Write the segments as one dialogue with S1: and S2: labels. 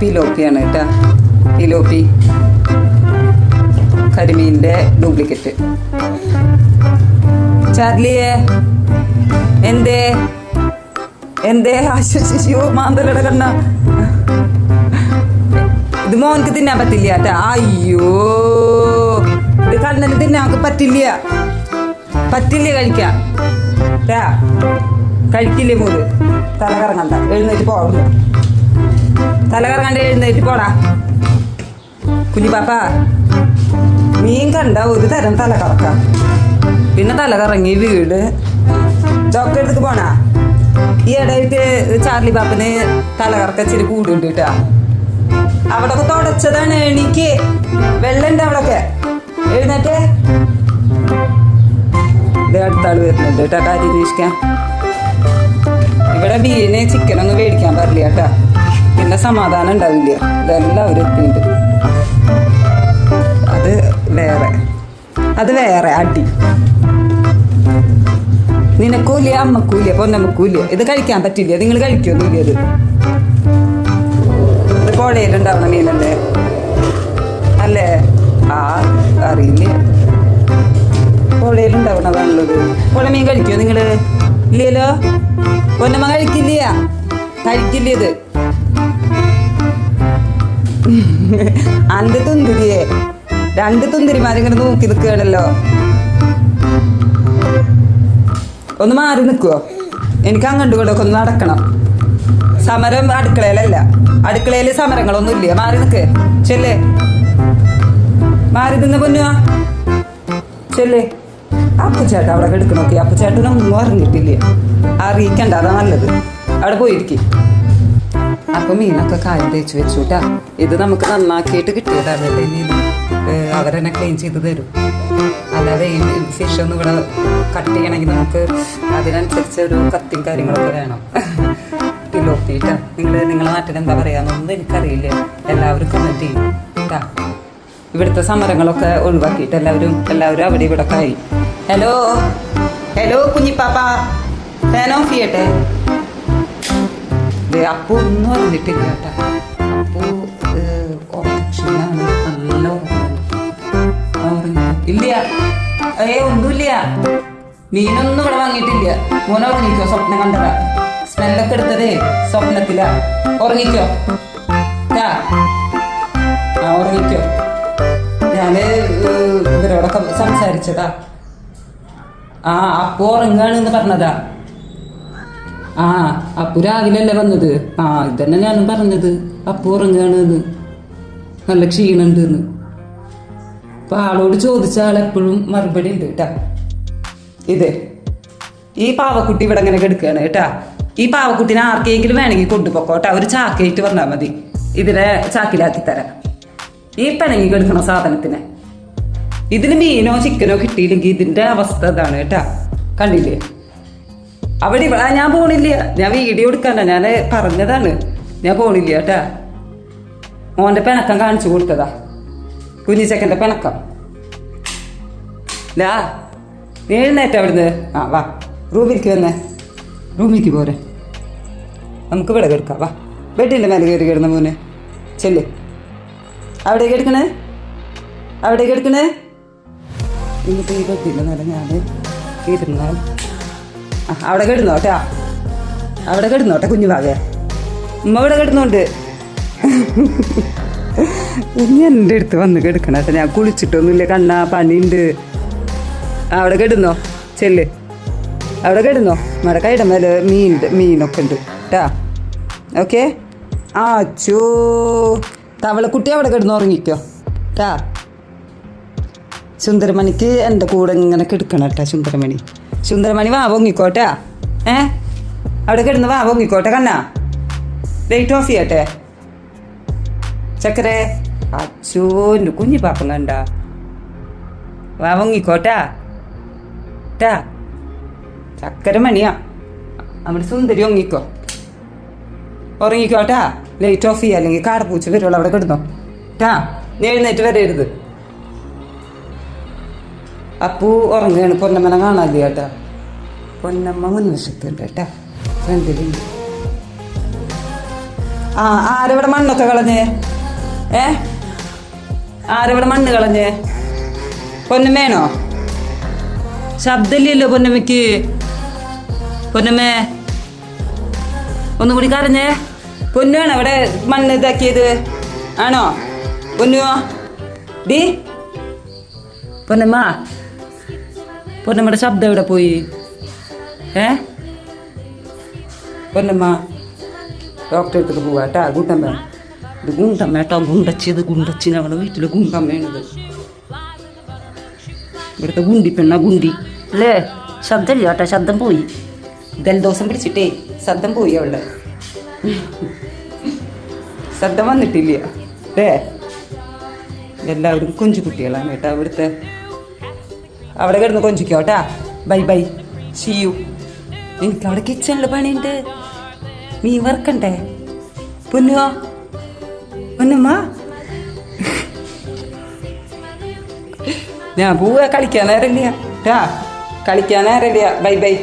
S1: പിലോപ്പിയാണ് കേട്ടാ. പിലോപ്പി കരിമീന്റെ ഡ്യൂപ്ലിക്കേറ്റ്. ചാർലിയെ എന്തേ? എന്തേ? ആശ്വസിച്ചു മാന്തലട കണ്ണ. ഇത് മോനക്ക് തിന്നാൻ പറ്റില്ല കേട്ടാ. അയ്യോ. ഇത് കണ്ണന് തിന്നാൻ പറ്റില്ല. പറ്റില്ല കഴിക്കാൻ. ട്ടാ. കഴിക്കില്ലേ മോര് തല കറങ്ങണ്ട എഴുന്നേറ്റ് പോകണ്ട തല കറങ്ങണ്ട എഴുന്നേറ്റ് പോടാ. കുഞ്ഞിപ്പാപ്പ മീൻ കണ്ട ഒരു തരം തല കറക്കാം പിന്നെ തല കറങ്ങി വീട് ചോക്കെടുത്ത് പോണാ. ഈ ഇടയിട്ട് ചാർലി പാപ്പന് തല കറക്ക ഇച്ചിരി കൂടുണ്ട് കേട്ടാ. അവിടെ തുടച്ചതാണ് എനിക്ക്. വെള്ളണ്ട് അവിടൊക്കെ. എഴുന്നേറ്റേ. ഇത് അടുത്ത ആൾ വരുന്നുണ്ട് കേട്ടാ കാര്യം ഇവിടെ ബീനെ ചിക്കനൊന്നും മേടിക്കാൻ പാടില്ല കേട്ടാ. പിന്നെ സമാധാനം ഉണ്ടാവില്ല. ഇതെല്ലാവരും എത്തിയിട്ട് അത് വേറെ. അത് വേറെ അടി. നിനക്കൂലിയ അമ്മക്കൂലിയ പൊന്നമ്മക്കൂലിയ ഇത് കഴിക്കാൻ പറ്റില്ല. നിങ്ങൾ കഴിക്കൊന്നുമില്ല ഇത് ഇത് പുഴയിലുണ്ടാവുന്ന മീനല്ലേ? അല്ലേ? ആ അറിയില്ല. പുഴയിലുണ്ടാവണതാണുള്ളത് പുഴ മീൻ കഴിക്കുമോ നിങ്ങൾ ഇല്ലല്ലോ? പൊന്നമ്മ കഴിക്കില്ല. കഴിക്കില്ല ഇത്. അന്റെ തുന്തിരിയെ. രണ്ട് തുന്തിരിമാരിങ്ങനെ നോക്കി നിൽക്കുകയാണല്ലോ. ഒന്ന് മാറി നിൽക്കുവോ? എനിക്ക് അങ്ങോട്ട് ഒക്കെ ഒന്ന് നടക്കണം. സമരം അടുക്കളയിലല്ല. അടുക്കളയിൽ സമരങ്ങളൊന്നും ഇല്ല. മാറി നിൽക്ക്. ചെല്ലേ. മാറി നിന്ന് പൊന്നുവാ. ചെല്ലേ. അപ്പുചേട്ട അവിടെ കിടക്കണോക്കി അപ്പുചേട്ടനൊന്നും അറിഞ്ഞിട്ടില്ല അറിയിക്കണ്ട അതാ നല്ലത്. അവിടെ പോയിരിക്കും. അപ്പൊ മീനൊക്കെ കായം തേച്ച് വെച്ചുട്ടാ. ഇത് നമുക്ക് നന്നാക്കിയിട്ട് കിട്ടിയതാണ് ഇനി അവരെന്നെ ക്ലീൻ ചെയ്ത് തരും. അല്ലാതെ ഈ ഫിഷ് ഒന്നും ഇവിടെ കട്ട് ചെയ്യണമെങ്കിൽ നമുക്ക് അതിനനുസരിച്ച് ഒരു കത്തിയും കാര്യങ്ങളൊക്കെ വേണം. കിലോപ്പിട്ടാ നിങ്ങൾ നിങ്ങളെ നാട്ടിൽ എന്താ പറയാന്നൊന്നും എനിക്കറിയില്ല. എല്ലാവരും കമന്റ് ചെയ്യും കേട്ടാ. ഇവിടുത്തെ സമരങ്ങളൊക്കെ ഒഴിവാക്കിയിട്ട് എല്ലാവരും എല്ലാവരും അവിടെ ഇവിടെ കായി ഹലോ ഹലോ കുഞ്ഞിപ്പാപ്പ. ഫാൻ ഓഫ് ചെയ്യട്ടെ? ദേ, അപ്പു ഒന്നും അറിഞ്ഞിട്ടില്ല അപ്പു ഏഹ്, നല്ല ഉറക്കമാണ്. ഇല്ല. ഏ ഒന്നുമില്ല. മീനൊന്നും ഇവിടെ വാങ്ങിയിട്ടില്ല. മോനെ ഉറങ്ങിക്കോ സ്വപ്നം കണ്ടതാ. സ്മെല്ലൊക്കെ എടുത്തതേ സ്വപ്നത്തിലാ. ഉറങ്ങിക്കോ. ആ ഉറങ്ങിക്കോ. ഞാൻ ഇവരോടൊക്കെ സംസാരിച്ചതാ. ആ അപ്പു ഉറങ്ങാണെന്ന് പറഞ്ഞതാ. ആ അപ്പു രാവിലെ വന്നത്? ആ ഇതന്നെ ഞാനും പറഞ്ഞത്. അപ്പു ഉറങ്ങാണ് എന്ന്. നല്ല ക്ഷീണുണ്ട് എന്ന് ആളോട് ചോദിച്ച ആളെപ്പോഴും മറുപടി ഉണ്ട് കേട്ടാ ഇത് ഈ പാവക്കുട്ടി ഇവിടെ ഇങ്ങനെ കെടുക്കുകയാണ് കേട്ടാ ഈ പാവക്കുട്ടിനെ ആർക്കെങ്കിലും വേണമെങ്കിൽ കൊണ്ടുപോക്കോട്ടെ ഒരു ചാക്കയിട്ട് വന്നാൽ മതി. ഇതിനെ ചാക്കിലാക്കി തരാം. ഈ പിണങ്ങി കെടുക്കണ സാധനത്തിനെ. ഇതിന് മീനോ ചിക്കനോ കിട്ടിയില്ലെങ്കിൽ ഇതിന്റെ അവസ്ഥ ഇതാണ് കേട്ടാ കണ്ടില്ലേ? അവിടെ ആ, ഞാൻ പോണില്ല. ഞാൻ വീഡിയോ എടുക്കാന. ഞാൻ പറഞ്ഞതാണ്. ഞാൻ പോണില്ല കേട്ടാ. മോന്റെ പിണക്കം കാണിച്ചു കൊടുത്തതാ. കുഞ്ഞിച്ചക്കന്റെ പിണക്കം. ലാ നീ എഴുന്നേറ്റ അവിടുന്ന്? ആ വാ. റൂമിലേക്ക് വന്നേ. റൂമിലേക്ക് പോരെ. നമുക്ക് ഇവിടെ കിടക്കാം. വാ. ബെഡിന്റെ മേലെ കയറി കിടന്ന മോനെ. ചെല്ല്. അവിടെ കിടക്കണേ അവിടെ കിടക്കണേ ഇന്നിപ്പോൾ ഈ മേലെ ഞാൻ അവിടെ കിടന്നോട്ടാ. അവിടെ കിടന്നോട്ടെ കുഞ്ഞു ഭാഗ ഉമ്മ ഇവിടെ കിടന്നോണ്ട്. ഇനി എന്റെ അടുത്ത് വന്ന് കിടക്കണ ഞാൻ കുളിച്ചിട്ടൊന്നുമില്ല. കണ്ണ പണിയുണ്ട്. അവിടെ കിടന്നോ. ചെല്ല്. അവിടെ കിടന്നോ. നമ്മുടെ കൈയുടെ മേലെ മീൻ മീനൊക്കെ ഉണ്ട്. കേട്ടാ ഓക്കെ. ആ ചോ. തവളക്കുട്ടി അവിടെ കിടന്ന് ഉറങ്ങിക്കോ. കേട്ടാ സുന്ദരമണിക്ക് എന്റെ കൂടെ ഇങ്ങനെ കിടക്കണം കേട്ടാ സുന്ദരമണി. സുന്ദരമണി വാ പൊങ്ങിക്കോട്ടെ. ഏ? അവിടെ കിടന്ന് വാ പൊങ്ങിക്കോട്ടെ കണ്ണ. ലൈറ്റ് ഓഫ് ചെയ്യട്ടെ. ചക്കരെ. അച്ഛന്റെ കുഞ്ഞി പാപ്പം കണ്ട. വാ പൊങ്ങിക്കോട്ടാ. ട്ടാ. ചക്കര മണിയാ നമ്മുടെ സുന്ദരി ഒങ്ങിക്കോ ഉറങ്ങിക്കോട്ടാ ലൈറ്റ് ഓഫ് ചെയ്യുക അല്ലെങ്കിൽ കാടപ്പൂച്ച വരുള്ളൂ അവിടെ കിടന്നോ. ടാ എഴുന്നേറ്റ് വരരുത്. അപ്പു ഉറങ്ങുകയാണ്. പൊന്നമ്മനെ കാണാതെ കേട്ടോ. പൊന്നമ്മ മുൻവശത്തുണ്ട് കേട്ടോ. ആ ആരവിടെ മണ്ണൊക്കെ കളഞ്ഞേ? ഏ? ആരവിടെ മണ്ണ് കളഞ്ഞേ? പൊന്നമ്മേണോ? ശബ്ദമില്ലല്ലോ പൊന്നമ്മയ്ക്ക്. പൊന്നമ്മേ ഒന്നും കൂടി കരഞ്ഞേ. പൊന്നുവാണ് അവിടെ മണ്ണ് ഇതാക്കിയത്? ആണോ? പൊന്നുവോ? ഡി? പൊന്നമ്മ പൊന്നമ്മയുടെ ശബ്ദം എവിടെ പോയി? ഏ? പൊന്നമ്മ ഡോക്ടറെ അടുത്തേക്ക് പോവാ കേട്ടാ ഗുണ്ടമ്മ. ഇത് ഗുണ്ടമ്മ കേട്ടോ ഗുണ്ടച്ചി ഇത് ഗുണ്ടച്ചി ഞങ്ങളുടെ വീട്ടിൽ ഇവിടുത്തെ ഗുണ്ടി പെണ്ണ ഗുണ്ടി.
S2: അല്ലേ? ശബ്ദമില്ല കേട്ടോ ശബ്ദം പോയി.
S1: ജലദോഷം പിടിച്ചിട്ടേ ശബ്ദം പോയി അവളുടെ. ശബ്ദം വന്നിട്ടില്ല. അല്ലേ? എല്ലാവരും കൊഞ്ചു കുട്ടികളാണ് കേട്ടോ അവിടുത്തെ അവിടെ കിടന്ന് കൊഞ്ചിക്കോ കേട്ടാ ബൈ ബൈ. ഷിയു എനിക്ക് അവിടെ കിച്ചണിൽ പണിയുണ്ട്? മീൻ വറക്കണ്ടേ? പൊന്നുവോ? പൊന്നുമ്മ? ഞാൻ പോവുക കളിക്കാൻ നേരമില്ല കേട്ടാ കളിക്കാൻ നേരമില്ല ബൈ ബൈ.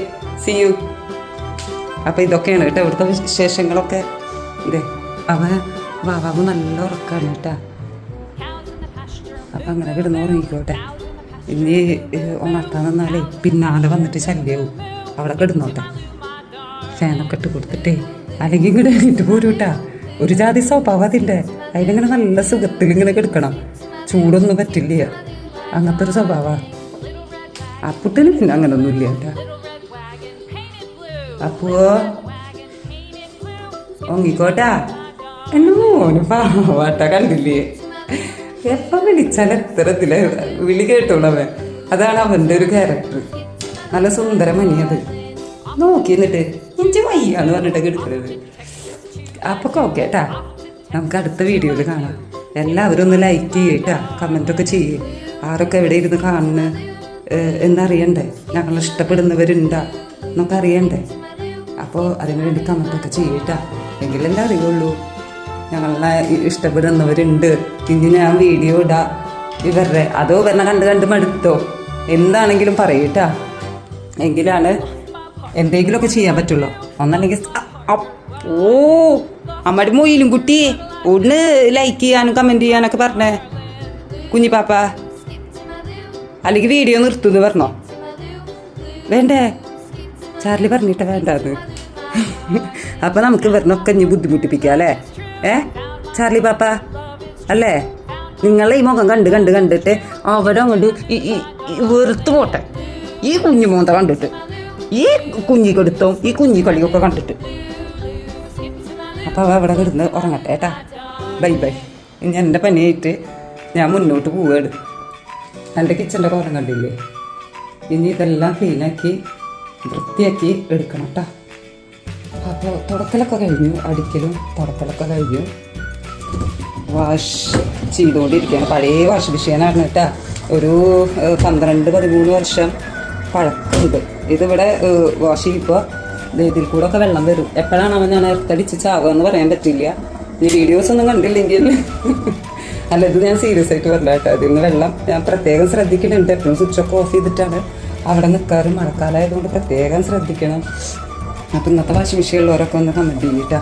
S1: സി യു അപ്പൊ ഇതൊക്കെയാണ് കേട്ടോ ഇവിടുത്തെ വിശേഷങ്ങളൊക്കെ. അവ വാവാവ് നല്ല ഉറക്കാണ് കേട്ടാ അപ്പൊ അങ്ങനെ കിടന്ന് ഉറങ്ങിക്കോട്ടെ ഇനി ഉണർത്താൻ നിന്നാലേ പിന്നാലെ വന്നിട്ട് ശല്യവും. അവിടെ കിടന്നോട്ടെ. ഫാനൊക്കെ ഇട്ട് കൊടുത്തിട്ടേ അല്ലെങ്കിൽ ഇങ്ങോട്ട് എണീറ്റ് പോരൂട്ടാ ഒരു ജാതി സ്വഭാവം അതിന്റെ. അതിലിങ്ങനെ നല്ല സുഖത്തിൽ ഇങ്ങനെ കിടക്കണം. ചൂടൊന്നും പറ്റില്ല. അങ്ങനത്തെ ഒരു സ്വഭാവ. അപ്പുട്ടിന് പിന്നെ അങ്ങനൊന്നും ഇല്ല കേട്ടാ അപ്പോ ഒങ്ങിക്കോട്ടാ എന്നെ പാവാട്ട കണ്ടില്ലേ. എപ്പം വിളിച്ചാൽ എത്തരത്തിൽ വിളി കേട്ടോളവൻ അതാണ് അവന്റെ ഒരു ക്യാരക്ടർ നല്ല സുന്ദര മനിയത് നോക്കി എന്നിട്ട് ഇഞ്ചി വയ്യാന്ന് പറഞ്ഞിട്ട് എടുക്കുന്നത് അപ്പൊ കോക്കേട്ടാ കേട്ടാ നമുക്ക് അടുത്ത വീഡിയോയിൽ കാണാം. എല്ലാവരും ഒന്ന് ലൈക്ക് ചെയ്യേട്ടാ കമന്റൊക്കെ ചെയ്യേ. ആരൊക്കെ എവിടെ ഇരുന്ന് കാണുന്നു എന്നറിയണ്ടേ? ഞങ്ങൾ ഇഷ്ടപ്പെടുന്നവരുണ്ടാ. എന്നൊക്കെ അറിയണ്ടേ? അപ്പോൾ അതിനു വേണ്ടി കമന്റൊക്കെ ചെയ്യട്ടാ എങ്കിലല്ലേ അറിയുള്ളൂ. ഞങ്ങളെ ഇഷ്ടപ്പെടുന്നവരുണ്ട്. ഇനി ഞാൻ വീഡിയോ ഇടാ. ഇവരുടെ അതോ ഇവരെ കണ്ട് കണ്ട് മടുത്തോ? എന്താണെങ്കിലും പറയൂട്ടാ. എങ്കിലാണ് എന്തെങ്കിലുമൊക്കെ ചെയ്യാൻ പറ്റുള്ളൂ. ഒന്നല്ലെങ്കിൽ ഓ അമ്മയുടെ മൊയിലും കുട്ടി. ഒന്ന് ലൈക്ക് ചെയ്യാനും കമന്റ് ചെയ്യാനൊക്കെ പറഞ്ഞേ. കുഞ്ഞിപ്പാപ്പ അല്ലെങ്കിൽ വീഡിയോ നിർത്തുന്നു പറഞ്ഞോ? വേണ്ടേ? ചാർലി പറഞ്ഞിട്ട് വേണ്ടാന്ന്. അപ്പൊ നമുക്ക് ഇവരിനൊക്കെ ഇനി ബുദ്ധിമുട്ടിപ്പിക്കാം അല്ലേ? ഏ? ചാർലി പാപ്പ അല്ലേ? നിങ്ങളെ ഈ മുഖം കണ്ട് കണ്ട് കണ്ടിട്ട് അവിടെ അങ്ങോട്ട് ഈ വെറുത്ത് പോട്ടെ. ഈ കുഞ്ഞു മോന്ത കണ്ടിട്ട് ഈ കുഞ്ഞി കെടുത്തവും ഈ കുഞ്ഞി കളിയൊക്കെ കണ്ടിട്ട്. അപ്പൊ അവ അവിടെ കിടന്ന് ഉറങ്ങട്ടെ ഏട്ടാ ബൈ ബൈ. ഇനി എന്റെ പനിയായിട്ട് ഞാൻ മുന്നോട്ട് പോവുകയാണ് എന്റെ കിച്ചന്റെ കോലം കണ്ടില്ലേ? ഇനി ഇതെല്ലാം ക്ലീനാക്കി വൃത്തിയാക്കി എടുക്കണം കേട്ടോ. അപ്പോൾ തുടക്കലൊക്കെ കഴിഞ്ഞു. അടിക്കലും തുടക്കലൊക്കെ കഴിഞ്ഞു. വാഷ് ചെയ്തുകൊണ്ടിരിക്കുകയാണ്. പഴയ വാഷ് മെഷീനാണ് കേട്ടോ. ഒരു പന്ത്രണ്ട് പതിമൂന്ന് വർഷം പഴക്കമുണ്ട്. ഇതിവിടെ വാഷ് ചെയ്യുമ്പോൾ ഇതിൽ കൂടെ ഒക്കെ വെള്ളം വരും. എപ്പോഴാണ് അവൻ ഞാൻ എർത്തടിച്ച് ചാവുക എന്ന് പറയാൻ പറ്റില്ല. ഈ വീഡിയോസ് ഒന്നും കണ്ടില്ലെങ്കിൽ അല്ല ഇത് ഞാൻ സീരിയസ് ആയിട്ട് പറഞ്ഞ കേട്ടോ. അതിൽ നിന്ന് വെള്ളം ഞാൻ പ്രത്യേകം ശ്രദ്ധിക്കുന്നുണ്ട്. എപ്പോഴും സ്വിച്ച് ഒക്കെ ഓഫ് ചെയ്തിട്ടാണ് അവിടെ നിൽക്കാറ് മഴക്കാലമായതുകൊണ്ട് പ്രത്യേകം ശ്രദ്ധിക്കണം. അപ്പം ഇന്നത്തെ വാഷിംഗ് മെഷീനിലുള്ളവരൊക്കെ ഒന്ന് കമന്റ് ചെയ്യട്ടാ